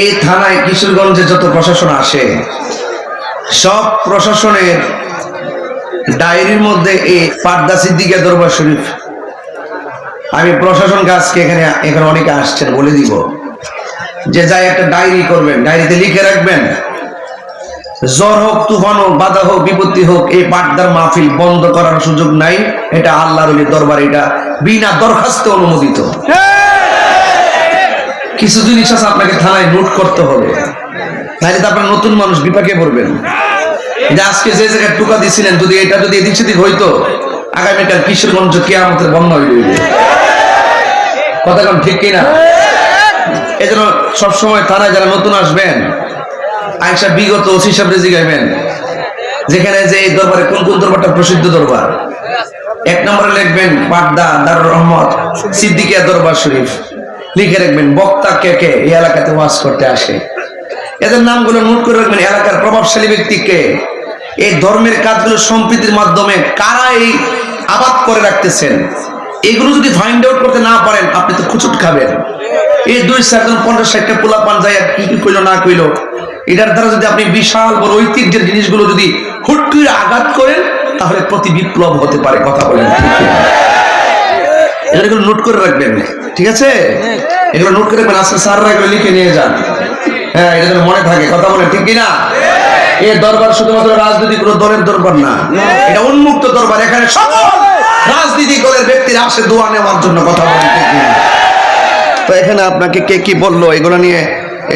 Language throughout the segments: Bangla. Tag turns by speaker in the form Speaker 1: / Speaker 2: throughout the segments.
Speaker 1: এই থানায় কিশোরগঞ্জে যত প্রশাসন আসে, সব প্রশাসনের ডায়েরির মধ্যে এই পাড্ডা সিদ্দিকা দরবার শরীফ। আমি প্রশাসনকে আজকে এখানে এখানে অনেকে আসছেন, বলে দিব। যে যাই একটা ডায়েরি করবেন, ডায়েরিতে লিখে রাখবেন, জ্বর হোক, তুফান হোক, বাধা হোক, বিপত্তি হোক, এই পাটদার মাহফিল বন্ধ করার সুযোগ নাই। এটা আল্লাহর দরবার, এটা বিনা দরখাস্তে অনুমোদিত। কিছু জিনিস আছে আপনাকে থানায় নোট করতে হবে। নাহলে তো আপনার নতুন মানুষ বিপাকে পড়বেন। যে আজকে যে জায়গায় টুকা দিছিলেন, যদি এটা যদি এদিক সেদিক হইতো, আগামীকাল কিশোরগঞ্জ কেয়ামতের বন্যা যাবে কথা কম ঠিক কিনা? এই জন্য সবসময় থানায় যারা নতুন আসবেন আইসা বিগত ওসি সাহেব জিগাইবেন যেখানে যে এই দরবারে কোন কোন দরবারটা প্রসিদ্ধ দরবার? এক নম্বরে লিখবেন পাটদা দারুর রহমত, সিদ্দিকিয়া দরবার শরীফ। লিখে রাখবেন, বক্তা কে কে এই এলাকাতে ওয়াজ করতে আসে। এদের নামগুলো নোট করে রাখবেন, এলাকার প্রভাবশালী ব্যক্তিকে এই ধর্মের কাজগুলো সম্প্রীতির মাধ্যমে কারা এই আবাদ করে রাখতেছেন? এগুলো যদি ফাইন্ড আউট করতে না পারেন, আপনি তো খুচুট খাবেন। এই দুই চারজন পঞ্চাশ ষাটটা পোলা পান যায় কি কি কইলো না কইলো। এটার দ্বারা যদি আপনি বিশাল বড় ঐতিহ্যের জিনিসগুলো যদি হুট করে আঘাত করেন, তাহলে প্রতি বিপ্লব হতে পারে, কথা বলেন? এগুলো নোট করে রাখবেন। ঠিক আছে? এগুলো নোট করে রাখবেন, আজকে স্যাররা এগুলো লিখে নিয়ে যান। হ্যাঁ এটা যেন মনে থাকে, কথা বলেন, ঠিক কিনা? এই দরবার শুধুমাত্র রাজনৈতিক কোনো দলের দরবার না, এটা উন্মুক্ত দরবার, এখানে সকল রাজনীতি দলের ব্যক্তিরা আসে, দোয়া নেওয়ার জন্য কথা বলেন, ঠিক কিনা? তো এখানে আপনাকে কে কি বলল, এগুলো নিয়ে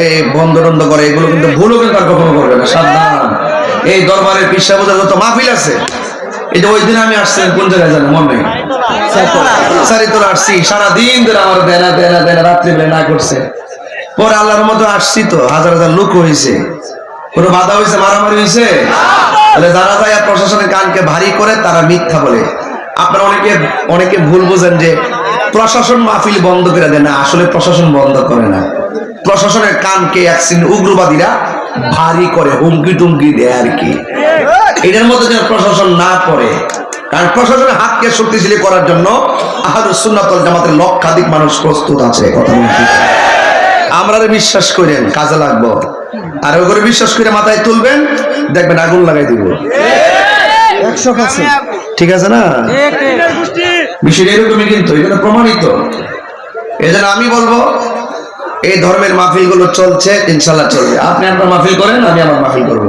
Speaker 1: এই বন্ধ টন্ধ করে, এগুলো কিন্তু ভুলও কিন্তু আর কখনো করবে না, সাবধান। এই দরবারের পিসা বোঝার যত মাহফিল আছে, এই যে ওই দিন আমি আসছিলাম কোন জায়গায় জানো মনে নেই। আসছি, সারাদিন ধরে আমার দেনা দেনা দেনা না করছে। পরে আল্লাহর মতো আসছি তো, হাজার হাজার লোক হয়েছে কোনো বাধা হয়েছে মারামারি হয়েছে তাহলে যারা যায় প্রশাসনের কানকে ভারী করে, তারা মিথ্যা বলে। আপনারা অনেকে অনেকে ভুল বোঝেন যে প্রশাসন মাহফিল বন্ধ করে দেয় না, আসলে প্রশাসন বন্ধ করে না। প্রশাসনের কানকে এক উগ্রবাদীরা ভারী করে, হুমকি টুমকি দেয় আর কি। এটার মধ্যে যেন প্রশাসন না পড়ে। কারণ প্রশাসনের হাতকে শক্তিশালী করার জন্য আহলে সুন্নাতুল জামাতের লক্ষাধিক মানুষ প্রস্তুত আছে কথা আমরা বিশ্বাস করেন কাজে লাগবো। আর ওই করে বিশ্বাস করে মাথায় তুলবেন দেখবেন আগুন লাগাই দিব। ঠিক আছে না? বিষয়টা এরকমই কিন্তু এখানে প্রমাণিত। এই জন্য আমি বলব এই ধর্মের মাহফিলগুলো চলছে, ইনশাল্লাহ চলবে। আপনি আপনার মাহফিল করেন, আমি আমার মাহফিল করব।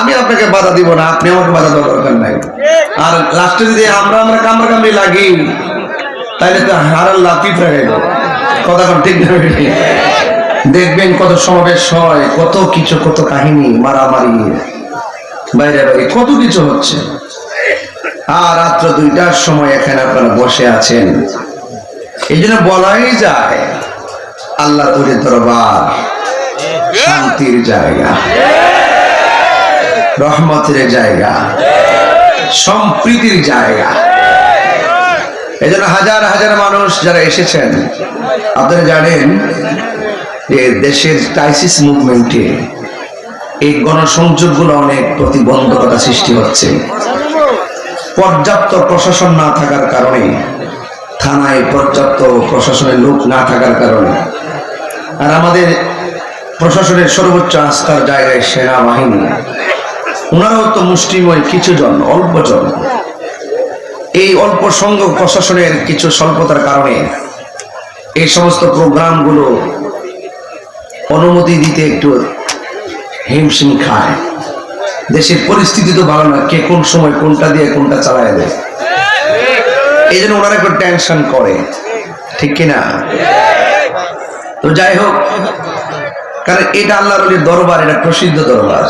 Speaker 1: আমি আপনাকে বাধা দিব না, আপনি আমাকে বাধা দেওয়ার দরকার নাই। আর লাস্টে যদি আমরা আমরা কামড়া কামড়ি লাগি, তাহলে তো হারাল লাফিফ রাখাইব কথা কোন, ঠিক দেখবেন কত সমাবেশ হয়, কত কিছু, কত কাহিনী, মারামারি। বাইরে বাইরে কত কিছু হচ্ছে। আর রাত্র দুইটার সময় এখানে আপনারা বসে আছেন। এই জন্য বলাই যায় আল্লাহ তুলে দরবার। শান্তির জায়গা। রহমতের জায়গা। সম্প্রীতির জায়গা। এই জন্য হাজার হাজার মানুষ যারা এসেছেন আপনারা জানেন যে দেশের ক্রাইসিস মুভমেন্টে এই গণসংযোগগুলো অনেক প্রতিবন্ধকতা সৃষ্টি হচ্ছে। পর্যাপ্ত প্রশাসন না থাকার কারণে থানায় পর্যাপ্ত প্রশাসনের লোক না থাকার কারণে আর আমাদের প্রশাসনের সর্বোচ্চ আস্থার জায়গায় সেনাবাহিনী ওনারাও তো মুষ্টিময় কিছু জন, অল্প জন। এই অল্প সংখ্যক প্রশাসনের কিছু স্বল্পতার কারণে এই সমস্ত প্রোগ্রামগুলো অনুমতি দিতে একটু হিমশিম খায়। দেশের পরিস্থিতি তো ভালো না, কে কোন সময় কোনটা দিয়ে কোনটা চালায় দেয়। এই জন্য ওনারা একটু টেনশন করে, ঠিক কিনা? তো যাই হোক কারণ এটা আল্লাহর দরবার এটা প্রসিদ্ধ দরবার।